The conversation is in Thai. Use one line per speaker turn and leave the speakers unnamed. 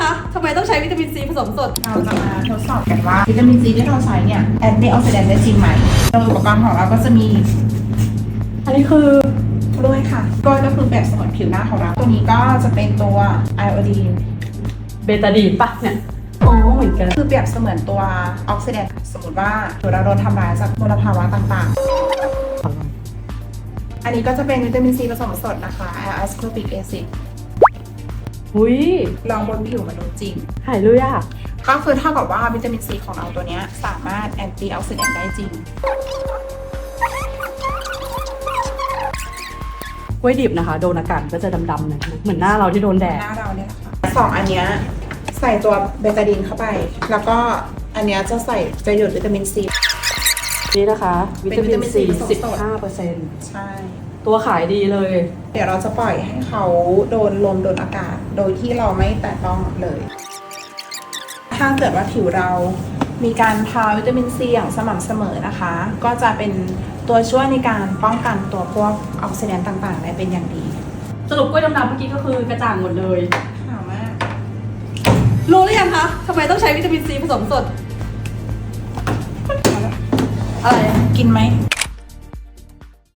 คะทำไมต้องใช้วิตามินซีผสมสด
เราจะมาทดสอบกันว่าวิตามินซีที่เราใช้เนี่ยแอนตี้ออกซิแดนต์ได้จริงไหมโดยอุปกรณ์ของเราก็จะมี
อันนี้คือ
กล้วยค่ะกล้วยก็คือแบบสมุนผิวหน้าของเราตัวนี้ก็จะเป็นตัวไอโอดีน
เบตาดีนปะเนี่ยอ๋อเหมือนกัน
คือเปรียบเสมือนตัวออกซิแดนต์สมมติว่าเราโดนทำร้ายจากมลภาวะต่างๆ อันนี้ก็จะเป็นวิตามินซีผสมสดนะคะ a s c o r b i c acid
หุย
ลองบนผิวมนุษย์จริง
หายเลยอะ
ก็คือเท่ากับว่าวิตามินซีของเราตัวเนี้ยสามารถแอนตี้ออกซิแดนต์ได้จริง
กล้วยดิบนะคะ โดนอากาศก็จะดำๆหนะเหมือนหน้าเราที่โดนแดด
หน้าเราเนี่ยแหละค่ะสองอันเนี้ยใส่ตัวเบตาดินเข้าไป แล้วก็อันเนี้ยจะใส่จะหยุดวิตามินซี
นี่นะคะ วิ
เป็น
ตา
วิ
มิ
ตานมิน
ซี
ซีผสมสด
15เปอร์เซ็นต์
ใช่
ตัวขายดีเลย
เดี๋ยวเราจะปล่อยให้เขาโดนลมโดนอากาศ โดยที่เราไม่แตะต้องเลย ถ้าเกิดว่าผิวเรามีการทาวิตามินซีอย่างสม่ำเสมอนะคะ ก็จะเป็นตัวช่วยในการป้องกันตัวพวกออกซิแดนต์ต่างๆ ได้เป็นอย่างดี
สรุปกล้วยดำๆเมื่อกี้ก็คือกระจ่างหมดเลย
ถามว่า
รู้หรือยังคะทำไมต้องใช้วิตามินซีผสมสด อะไร
กินไหม